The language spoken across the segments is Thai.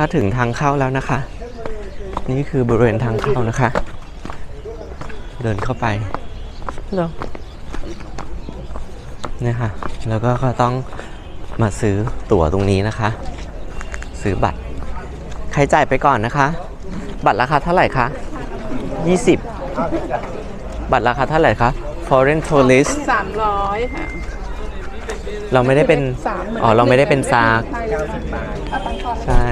คะถึงทางเข้าแล้วนะคะ นี่คือบริเวณทางเข้านะคะ เดินเข้าไปเนี่ยค่ะ แล้วก็ต้องมาซื้อตั๋วตรงนี้นะคะ ซื้อบัตร ใครจ่ายไปก่อนนะคะ บัตรราคาเท่าไหร่คะ 20 บัตรราคาเท่าไหร่คะ foreign tourist สามร้อยค่ะ เราไม่ได้เป็น อ๋อ เราไม่ได้เป็นซากใช่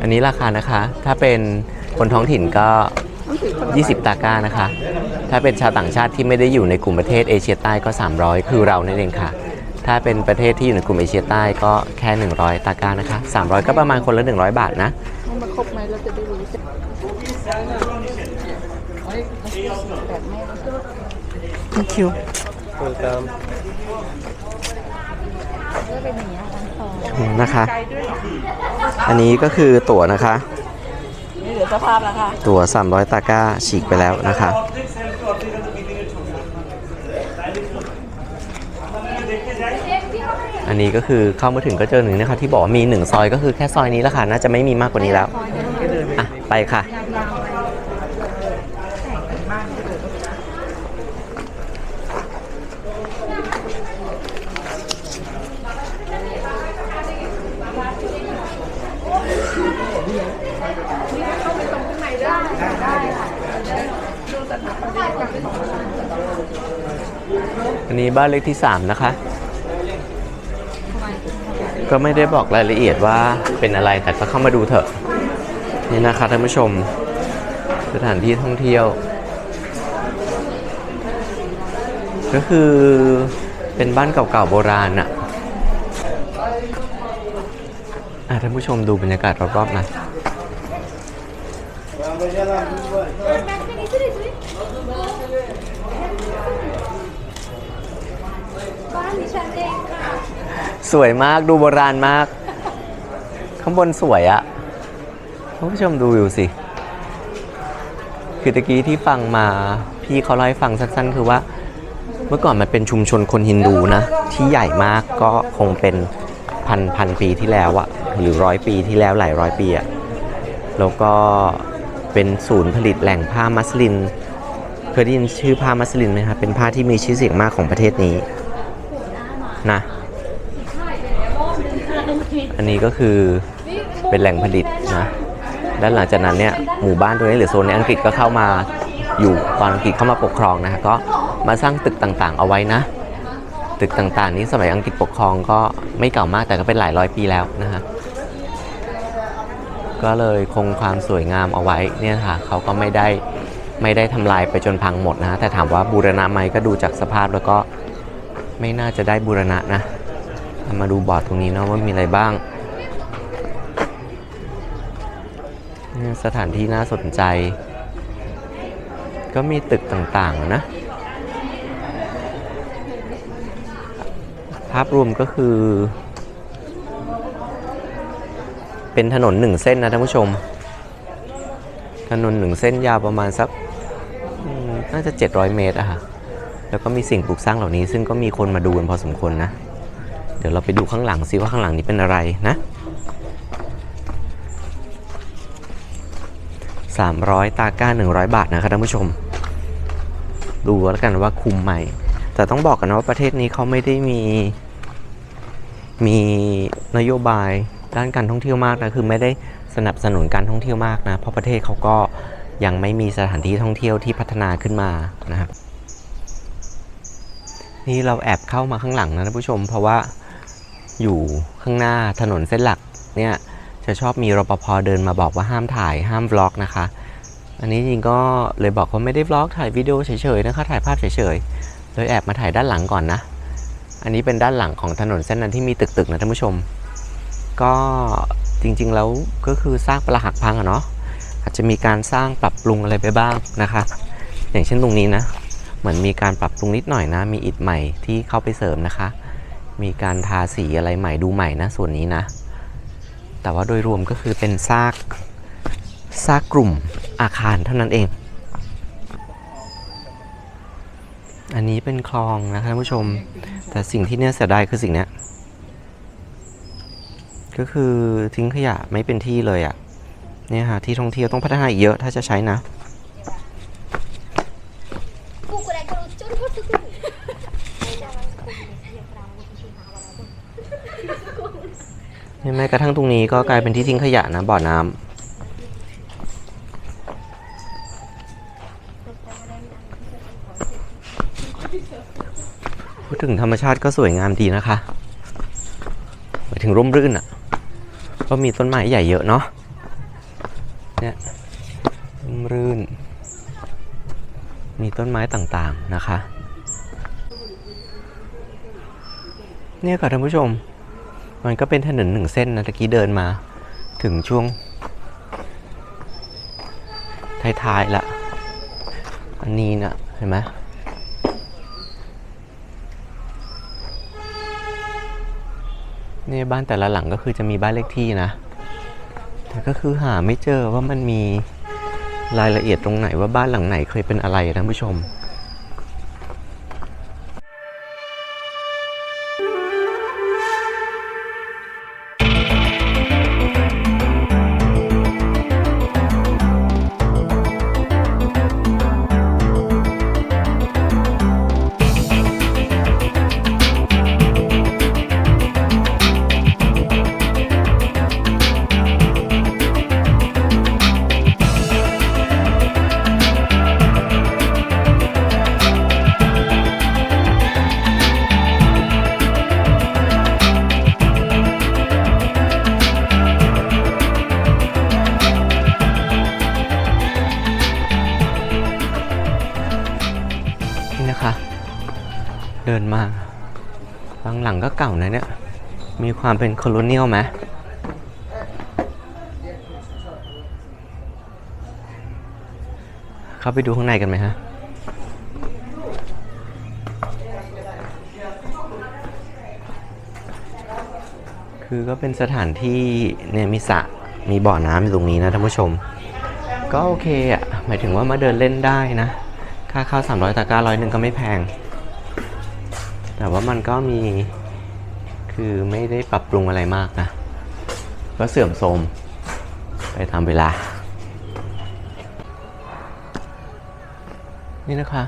อันนี้ราคานะคะ ถ้าเป็นคนท้องถิ่นก็ 20 ตาก้านะคะ ถ้าเป็นชาวต่างชาติที่ไม่ได้อยู่ในกลุ่มประเทศเอเชียใต้ก็ 300 คือเรานั่นเองค่ะ ถ้าเป็นประเทศที่อยู่ในกลุ่มเอเชียใต้ก็แค่ 100 ตาก้านะคะ 300 ก็ประมาณคนละ 100 บาทนะมันครบไหมเราจะได้รู้แบบแม่ Thank you. นะคะ อันนี้ก็คือตั๋วนะคะตั๋วสามร้อยตาก้าฉีกไปแล้วนะคะ อันนี้ก็คือเข้ามาถึงก็เจอหนึ่งนะคะที่บอกว่ามีหนึ่งซอยก็คือแค่ซอยนี้แล้วค่ะ น่าจะไม่มีมากกว่านี้แล้ว อะ ไปค่ะ อันนี้บ้านเลขที่ 3 นะคะ ก็ไม่ได้บอกรายละเอียดว่าเป็นอะไรแต่ก็เข้ามาดูเถอะ นี่นะคะท่านผู้ชม สถานที่ท่องเที่ยว ก็คือเป็นบ้านเก่าๆโบราณอะอะท่านผู้ชมดูบรรยากาศรอบๆนะ สวยมากดูโบราณมาก ข้างบนสวยอะท่านผู้ชมดูอยู่สิ คือตะกี้ที่ฟังมาพี่เขาเล่าให้ฟังสั้นๆ คือว่า เมื่อก่อนมันเป็นชุมชนคนฮินดูนะ ที่ใหญ่มากก็คงเป็นพันพันปีที่แล้วอะหรือร้อยปีที่แล้วหลายร้อยปีอะแล้วก็เป็นศูนย์ผลิตแหล่งผ้ามัสลินเคยได้ยินชื่อผ้ามัสลินไหมครับเป็นผ้าที่มีชื่อเสียงมากของประเทศนี้นะ อันนี้ก็คือเป็นแหล่งผลิตนะด้านหลังจากนั้นเนี่ยหมู่บ้านตรงนี้หรือโซนในอังกฤษก็เข้ามาอยู่ตอนอังกฤษเข้ามาปกครองนะก็มาสร้างตึกต่างๆ เอาไว้นะ ตึกต่างๆ นี้สมัยอังกฤษปกครองก็ไม่เก่ามากแต่ก็เป็นหลายร้อยปีแล้วนะฮะก็เลยคงความสวยงามเอาไว้เนี่ยค่ะเขาก็ไม่ได้ไม่ได้ทำลายไปจนพังหมดนะแต่ถามว่าบูรณะไหมก็ดูจากสภาพแล้วก็ไม่น่าจะได้บูรณะนะ มาดูบอร์ดตรงนี้เนาะว่ามีอะไรบ้าง สถานที่น่าสนใจ ก็มีตึกต่างๆนะ ภาพรวมก็คือ เป็นถนนหนึ่งเส้นนะท่านผู้ชม ถนนหนึ่งเส้นยาวประมาณสักน่าจะ 700 เมตรอะค่ะ แล้วก็มีสิ่งปลูกสร้างเหล่านี้ ซึ่งก็มีคนมาดูกันพอสมควรนะ ดี๋ยวเราไปดูข้างหลังซิว่าข้างหลังนี้เป็นอะไรนะ300 ตาก้า 100 บาทนะครับท่านผู้ชม ดูแล้วกันว่าคุ้มไหม แต่ต้องบอกกันนะว่าประเทศนี้เขาไม่ได้มี มีนโยบายด้านการท่องเที่ยวมากนะ คือไม่ได้สนับสนุนการท่องเที่ยวมากนะ เพราะประเทศเขาก็ยังไม่มีสถานที่ท่องเที่ยวที่พัฒนาขึ้นมานะครับ นี่เราแอบเข้ามาข้างหลังนะท่านผู้ชม เพราะว่า อยู่ข้างหน้าถนนเส้นหลักเนี่ยจะชอบมีรปภเดินมาบอกว่าห้ามถ่ายห้ามวล็อกนะคะ อันนี้จริงก็เลยบอกว่าไม่ได้วล็อกถ่ายวิดีโอเฉยๆนะคะถ่ายภาพเฉยๆเลยแอบมาถ่ายด้านหลังก่อนนะ อันนี้เป็นด้านหลังของถนนเส้นนั้นที่มีตึกๆนะท่านผู้ชม ก็จริงๆแล้วก็คือสร้างปรักหักพังอะเนาะอาจจะมีการสร้างปรับปรุงอะไรไปบ้างนะคะ อย่างเช่นตรงนี้นะ เหมือนมีการปรับปรุงนิดหน่อยนะ มีอิฐใหม่ที่เข้าไปเสริมนะคะ มีการทาสีอะไรใหม่ดูใหม่นะส่วนนี้นะ แต่ว่าโดยรวมก็คือเป็นซากซากกลุ่มอาคารเท่านั้นเอง อันนี้เป็นคลองนะคะท่านผู้ชม แต่สิ่งที่เนี่ยเสียดายคือสิ่งนี้ก็คือทิ้งขยะไม่เป็นที่เลยอะ่ะเนี่ยฮะที่ท่องเที่ยวต้องพัฒนาอีกเยอะถ้าจะใช้นะ กูกูได้ก็รู้จุดทุกทุก นี่ แม้กระทั่งตรงนี้ก็กลายเป็นที่ทิ้งขยะนะบ่อน้ำพูดถึงธรรมชาติก็สวยงามดีนะคะหมายถึงร่มรื่นอะ ก็มีต้นไม้ใหญ่เยอะเนาะเนี่ยร่มรื่น มีต้นไม้ต่างๆนะคะ เนี่ยค่ะท่านผู้ชม มันก็เป็นถนนหนึ่งเส้นนะตะกี้เดินมาถึงช่วงท้ายๆละ อันนี้นะเห็นไหมเนี่ยบ้านแต่ละหลังก็คือจะมีบ้านเลขที่นะ แต่ก็คือหาไม่เจอว่ามันมีรายละเอียดตรงไหนว่าบ้านหลังไหนเคยเป็นอะไรนะผู้ชม ความเป็นคโลเนียลไหมเข้าไปดูข้างในกันไหมฮะคือก็เป็นสถานที่เนี่ยมีสระมีบ่อน้ำอยู่ตรงนี้นะท่านผู้ชม ก็โอเคอะหมายถึงว่ามาเดินเล่นได้นะ ค่าเข้าว300ตะก้าร้อยหนึ่งก็ไม่แพง แต่ว่ามันก็มี คือไม่ได้ปรับปรุงอะไรมากนะ ก็เสื่อมโทรมไปตามเวลา นี่นะคะ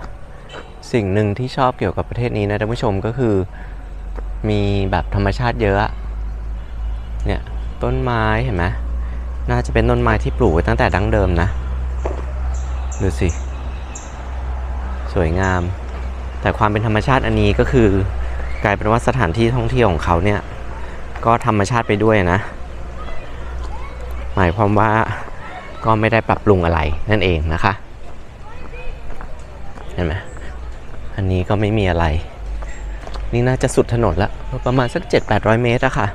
สิ่งหนึ่งที่ชอบเกี่ยวกับประเทศนี้นะท่านผู้ชมก็คือ มีแบบธรรมชาติเยอะ เนี่ย ต้นไม้เห็นไหมน่าจะเป็นต้นไม้ที่ปลูกไว้ตั้งแต่ดั้งเดิมนะ ดูสิ สวยงาม แต่ความเป็นธรรมชาติอันนี้ก็คือ กลายเป็นว่าสถานที่ท่องเที่ยวของเขาเนี่ย ก็ธรรมชาติไปด้วยนะ หมายความว่าก็ไม่ได้ปรับปรุงอะไรนั่นเองนะคะเห็นไหมอันนี้ก็ไม่มีอะไร นี่น่าจะสุดถนนละประมาณสัก 7-800 เมตรอะค่ะ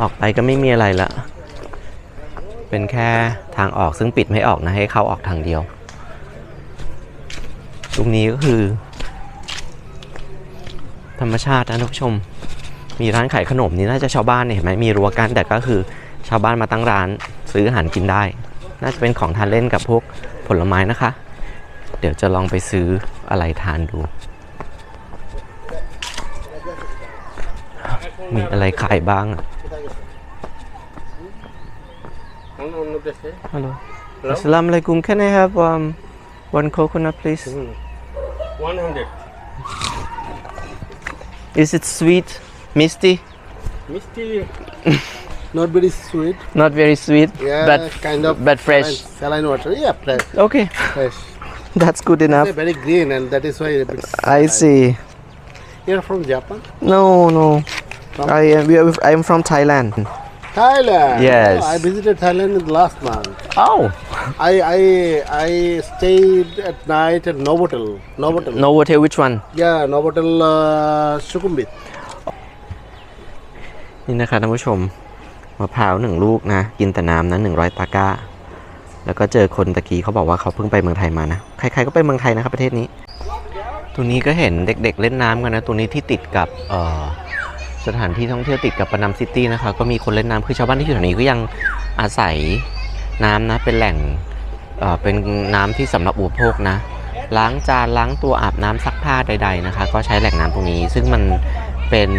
ออกไปก็ไม่มีอะไรละเป็นแค่ทางออกซึ่งปิดไม่ออกนะ ให้เข้าออกทางเดียว ตรงนี้ก็คือ ธรรมชาตินะท่านผู้ชม มีร้านขายขนมนี่น่าจะชาวบ้านเนี่ยเห็นไหมมีรั้วกันแต่ก็คือชาวบ้านมาตั้งร้านซื้ออาหารกินได้ น่าจะเป็นของทานเล่นกับพวกผลไม้นะคะ เดี๋ยวจะลองไปซื้ออะไรทานดู มีอะไรขายบ้างอะฮัลโหล Assalamu alaikum can I have um, one coconut please 100 Is it sweet? Misty? Misty not very sweet. Not very sweet yeah but kind of but fresh. saline water. Yeah fresh. Okay. Fresh. That's good enough. Very green and that is why I see. You're from japan? No no. I am we are, I am from Thailand. Thailand. Yes. Oh, i visited thailand last month. Oh i i i stayed at night at novotel novotel no hotel which one yeah novotel uh, sukumbit นี่นะคะท่านผู้ชมมะพร้าวหนึ่งลูกนะ กินแต่น้ำนะหนึ่งร้อยตาก้า แล้วก็เจอคนตะกี้เขาบอกว่าเขาเพิ่งไปเมืองไทยมานะ ใครๆก็ไปเมืองไทยนะครับประเทศนี้ตรงนี้ก็เห็นเด็กๆเล่นน้ำกันนะตรงนี้ที่ติดกับเอ่อสถานที่ท่องเที่ยวติดกับปะนัมซิตี้นะคะ ก็มีคนเล่นน้ำคือชาวบ้านที่อยู่แถวนี้ก็ยังอาศัย น้ำนะ เป็นแหล่งเอ่อเป็นน้ำที่สำหรับอุปโภคนะ ล้างจานล้างตัวอาบน้ำซักผ้าใด ๆนะคะ ก็ใช้แหล่งน้ำตรงนี้ ซึ่งมันเป็น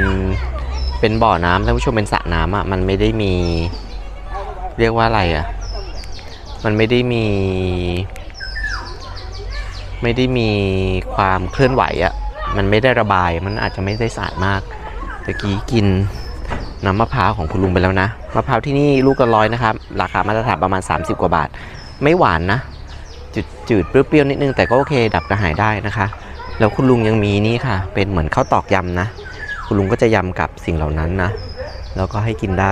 เป็นบ่อน้ำท่านผู้ชมเป็นสระน้ำอะมันไม่ได้มีเรียกว่าอะไรอะมันไม่ได้มี ไม่ได้มีความเคลื่อนไหวอะมันไม่ได้ระบายมันอาจจะไม่ได้สะอาดมากตะกี้กิน น้ำมะพร้าวของคุณลุงไปแล้วนะ มะพร้าวที่นี่ลูกละร้อยนะครับ ราคามาตรฐานประมาณ 30 กว่าบาท ไม่หวานนะ จืดจืดเปรี้ยวๆนิดนึงแต่ก็โอเค ดับกระหายได้นะคะ แล้วคุณลุงยังมีนี่ค่ะ เป็นเหมือนข้าวตอกยำนะ คุณลุงก็จะยำกับสิ่งเหล่านั้นนะ แล้วก็ให้กินได้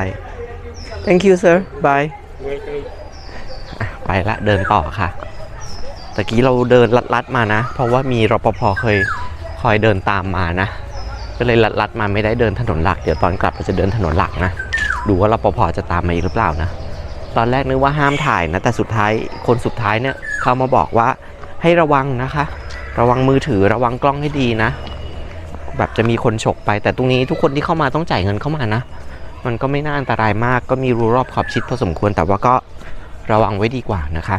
thank you sir bye ไปละเดินต่อค่ะตะกี้เราเดินลัดๆมานะ เพราะว่ามีรปภเคยคอยเดินตามมานะ ก็เลยลัดๆมาไม่ได้เดินถนนหลัก เดี๋ยวตอนกลับเราจะเดินถนนหลักนะ ดูว่ารปภจะตามมาอีกหรือเปล่านะ ตอนแรกนึกว่าห้ามถ่ายนะ แต่สุดท้ายคนสุดท้ายเนี่ยเขามาบอกว่าให้ระวังนะคะ ระวังมือถือระวังกล้องให้ดีนะ แบบจะมีคนฉกไป แต่ตรงนี้ทุกคนที่เข้ามาต้องจ่ายเงินเข้ามานะ มันก็ไม่น่าอันตรายมาก ก็มีรูรอบขอบชิดพอสมควร แต่ว่าก็ระวังไว้ดีกว่านะคะ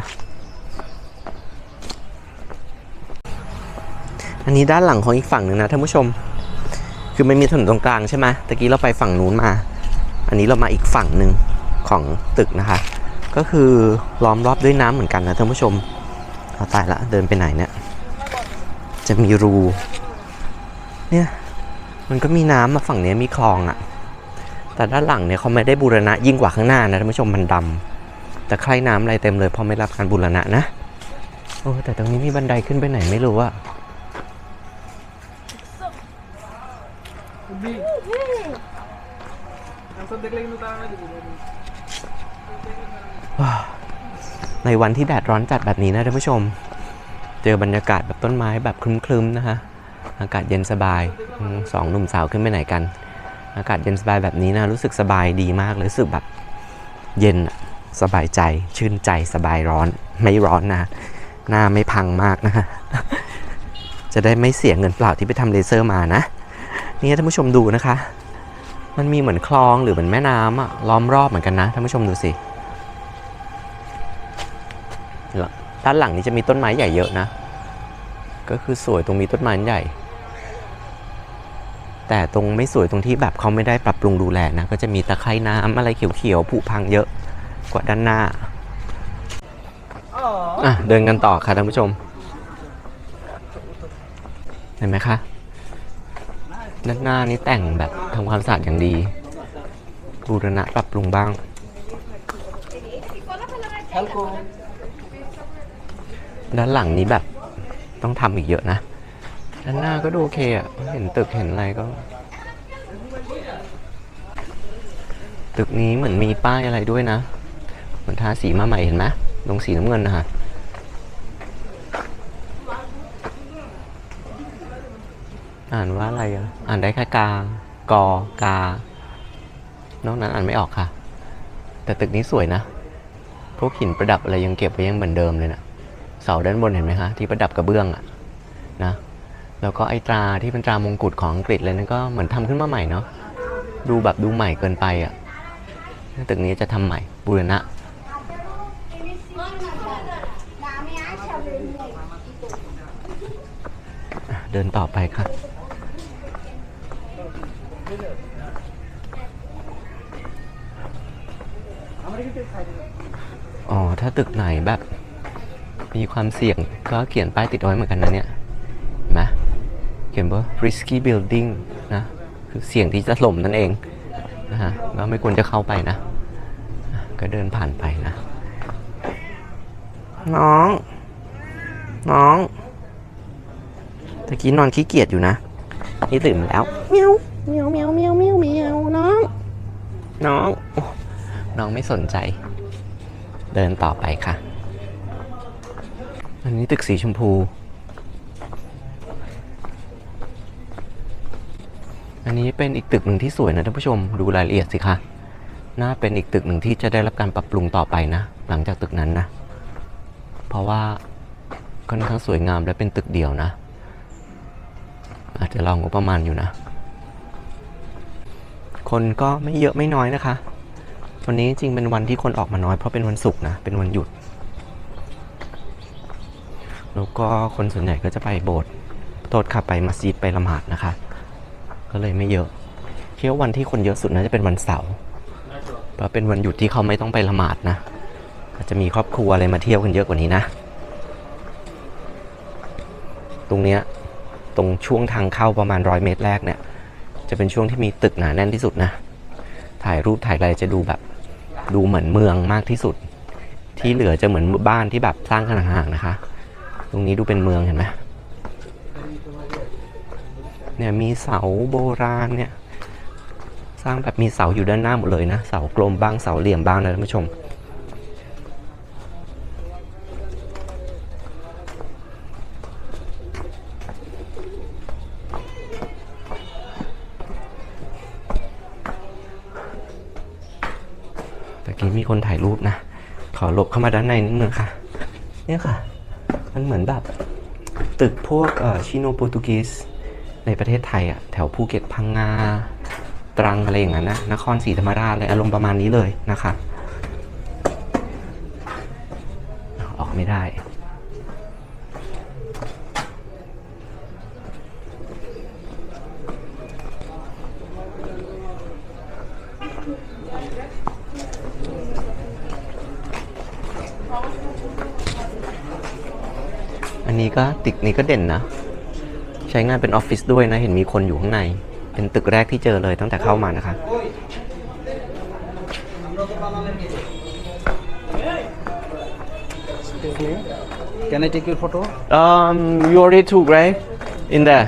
อันนี้ด้านหลังของอีกฝั่งหนึ่งนะท่านผู้ชม คือมันมีถนนตรงกลางใช่ไหมตะกี้เราไปฝั่งนู้นมา อันนี้เรามาอีกฝั่งหนึ่งของตึกนะคะ ก็คือล้อมรอบด้วยน้ำเหมือนกันนะท่านผู้ชมเอาตายละเดินไปไหนเนี่ย จะมีรู เนี่ย มันก็มีน้ำมาฝั่งนี้มีคลองอะ่ะ แต่ด้านหลังเนี่ยเขาไม่ได้บูรณะยิ่งกว่าข้างหน้านะท่านผู้ชมมันดำแต่ใครน้ำอะไรเต็มเลยเพราะไม่รับการบูรณะนะโอ้แต่ตรงนี้มีบันไดขึ้นไปไหนไม่รู้อะ ในวันที่แดดร้อนจัดแบบนี้นะท่านผู้ชม เจอบรรยากาศแบบต้นไม้แบบครึ้มๆนะคะอากาศเย็นสบายสองหนุ่มสาวขึ้นไปไหนกัน อากาศเย็นสบายแบบนี้นะ รู้สึกสบายดีมากเลยรู้สึกแบบเย็นสบายใจ ชื่นใจสบายร้อน ไม่ร้อนนะ หน้าไม่พังมากนะ จะได้ไม่เสียเงินเปล่าที่ไปทำเลเซอร์มานะ นี่ท่านผู้ชมดูนะคะ มันมีเหมือนคลองหรือเหมือนแม่น้ำอะล้อมรอบเหมือนกันนะท่านผู้ชมดูสิด้านหลังนี้จะมีต้นไม้ใหญ่เยอะนะ ก็คือสวยตรงมีต้นไม้ใหญ่ แต่ตรงไม่สวยตรงที่แบบเขาไม่ได้ปรับปรุงดูแลนะ ก็จะมีตะไคร่น้ำอะไรเขียวๆผุพังเยอะกว่าด้านหน้าอะเดินกันต่อค่ะท่านผู้ชม เห็นไหมคะ ด้านหน้านี่แต่งแบบทำความสะอาดอย่างดี บูรณะปรับปรุงบ้าง ด้านหลังนี้แบบต้องทำอีกเยอะนะ ด้านหน้าก็ดูโอเคอะเห็นตึกเห็นอะไรก็ ตึกนี้เหมือนมีป้ายอะไรด้วยนะ เหมือนทาสีมาใหม่เห็นไหมลงสีน้ำเงินนะฮะ อ่านว่าอะไรอะ อ่านได้แค่กากอกานอกนั้นอ่านไม่ออกค่ะ แต่ตึกนี้สวยนะ พวกหินประดับอะไรยังเก็บไว้ยังเหมือนเดิมเลยนะเสาด้านบนเห็นไหมคะที่ประดับกระเบื้องอะนะแล้วก็ไอตราที่เป็นตรามงกุฎของอังกฤษเลยนั่นก็เหมือนทำขึ้นมาใหม่เนาะดูแบบดูใหม่เกินไปอะตึกนี้จะทำใหม่บูรณะอะเดินต่อไปค่ะ อ๋อ ถ้าตึกไหนแบบ มีความเสี่ยงก็เขียนป้ายติดเอาไว้เหมือนกันนะเนี่ยนไหมเขียนว่า risky building นะ คือเสี่ยงที่จะถล่มนั่นเองนะฮะก็ไม่ควรจะเข้าไปนะ ก็เดินผ่านไปนะ น้อง น้องตะกี้นอนขี้เกียจอยู่นะ นี่ตื่นแล้วเมียว เมียวเมียวเมียวเมียวเมียวน้อง น้อง น้องไม่สนใจ เดินต่อไปค่ะ อันนี้ตึกสีชมพู อันนี้เป็นอีกตึกหนึ่งที่สวยนะท่านผู้ชมดูรายละเอียดสิคะน่าเป็นอีกตึกหนึ่งที่จะได้รับการปรับปรุงต่อไปนะ หลังจากตึกนั้นนะ เพราะว่าค่อนข้างสวยงามและเป็นตึกเดียวนะ อาจจะลองงบประมาณอยู่นะ คนก็ไม่เยอะไม่น้อยนะคะ วันนี้จริงเป็นวันที่คนออกมาน้อยเพราะเป็นวันศุกร์นะ เป็นวันหยุด แล้วก็คนส่วนใหญ่ก็จะไปโบสถ์โทษค่ะไปมัสยิดไปละหมาดนะคะ ก็เลยไม่เยอะคิดว่าวันที่คนเยอะสุดน่าจะเป็นวันเสาร์เพราะเป็นวันหยุดที่เขาไม่ต้องไปละหมาดนะอาจจะมีครอบครัวอะไรมาเที่ยวกันเยอะกว่านี้นะ ตรงเนี้ยตรงช่วงทางเข้าประมาณร้อยเมตรแรกเนี่ย จะเป็นช่วงที่มีตึกหนาแน่นที่สุดนะ ถ่ายรูปถ่ายอะไรจะดูแบบดูเหมือนเมืองมากที่สุด ที่เหลือจะเหมือนบ้านที่แบบสร้างกันห่างนะคะ ตรงนี้ดูเป็นเมืองเห็นไหมเนี่ยมีเสาโบราณเนี่ยสร้างแบบมีเสาอยู่ด้านหน้าหมดเลยนะ เสากลมบ้างเสาเหลี่ยมบ้างนะท่านผู้ชม แต่กี้มีคนถ่ายรูปนะ ขอหลบเข้ามาด้านในนิดนึงค่ะ เนี่ยค่ะ มันเหมือนแบบ ตึกพวกชิโนโปรตุกีสในประเทศไทยอะแถวภูเก็ตพังงาตรังอะไรอย่างนั้นนะนครศรีธรรมราชอะไรอารมณ์ประมาณนี้เลยนะคะ ออกไม่ได้ ก็ตึกนี้ก็เด่นนะ ใช้งานเป็นออฟฟิศด้วยนะ เห็นมีคนอยู่ข้างใน เป็นตึกแรกที่เจอเลยตั้งแต่เข้ามานะคะ Excuse me. Can I take your photo? Um, you already took right in there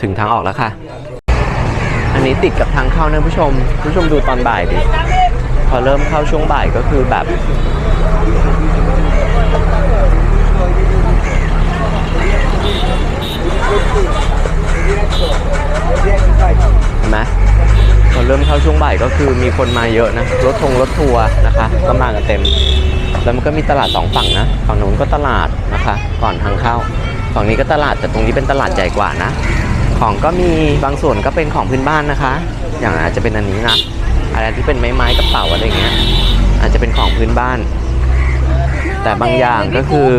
ถึงทางออกแล้วค่ะ อันนี้ติดกับทางเข้านะผู้ชม ผู้ชมดูตอนบ่ายดิ พอเริ่มเข้าช่วงบ่ายก็คือแบบเห็นไหมพอเริ่มเข้าช่วงบ่ายก็คือมีคนมาเยอะนะ รถทงรถทัวร์นะคะก็มากันเต็ม แล้วมันก็มีตลาดสองฝั่งนะ ฝั่งนู้นก็ตลาดนะคะ ก่อนทางเข้า ฝั่งนี้ก็ตลาดแต่ตรงนี้เป็นตลาดใหญ่กว่านะ ของก็มีบางส่วนก็เป็นของพื้นบ้านนะคะ อย่างอาจจะเป็นอันนี้นะ อะไรที่เป็นไม้ไม้กระเป๋าอะไรเงี้ย อาจจะเป็นของพื้นบ้าน แต่บางอย่างก็คือ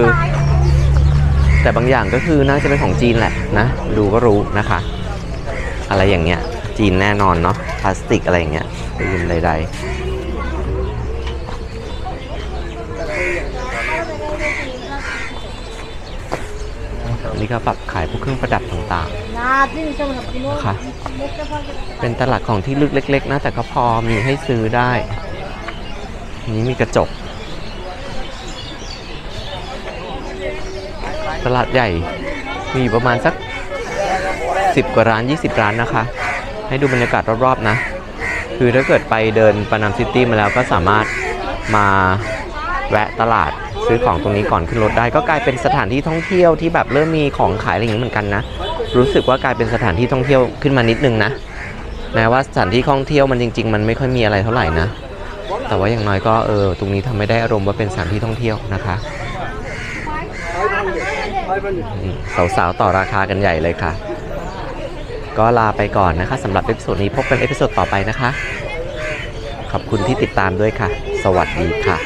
แต่บางอย่างก็คือน่าจะเป็นของจีนแหละนะดูก็รู้นะคะ อะไรอย่างเงี้ยจีนแน่นอนเนาะพลาสติกอะไรอย่างเงี้ยปืนใดๆ อันนี้ก็ปรับขายพวกเครื่องประดับต่างๆนะคะเป็นตลาดของที่ลึกเล็ก ๆ นะ แต่ก็พอมีให้ซื้อได้อันนี้มีกระจก ตลาดใหญ่มีอยู่ประมาณสัก 10 กว่าร้าน 20 ร้านนะคะ ให้ดูบรรยากาศรอบๆนะ คือถ้าเกิดไปเดินปานามซิตี้มาแล้วก็สามารถมาแวะตลาด ซื้อของตรงนี้ก่อนขึ้นรถได้ ก็กลายเป็นสถานที่ท่องเที่ยวที่แบบเริ่มมีของขายอะไรอย่างนี้เหมือนกันนะ รู้สึกว่ากลายเป็นสถานที่ท่องเที่ยวขึ้นมานิดนึงนะแม้ว่าสถานที่ท่องเที่ยวมันจริง ๆ มันไม่ค่อยมีอะไรเท่าไหร่นะ แต่ว่าอย่างน้อยก็เออตรงนี้ทำให้ได้อารมณ์ว่าเป็นสถานที่ท่องเที่ยวนะคะสาวๆต่อราคากันใหญ่เลยค่ะ ก็ลาไปก่อนนะคะสำหรับเอพิโซดนี้พบกันเอพิโซดต่อไปนะคะ ขอบคุณที่ติดตามด้วยค่ะ สวัสดีค่ะ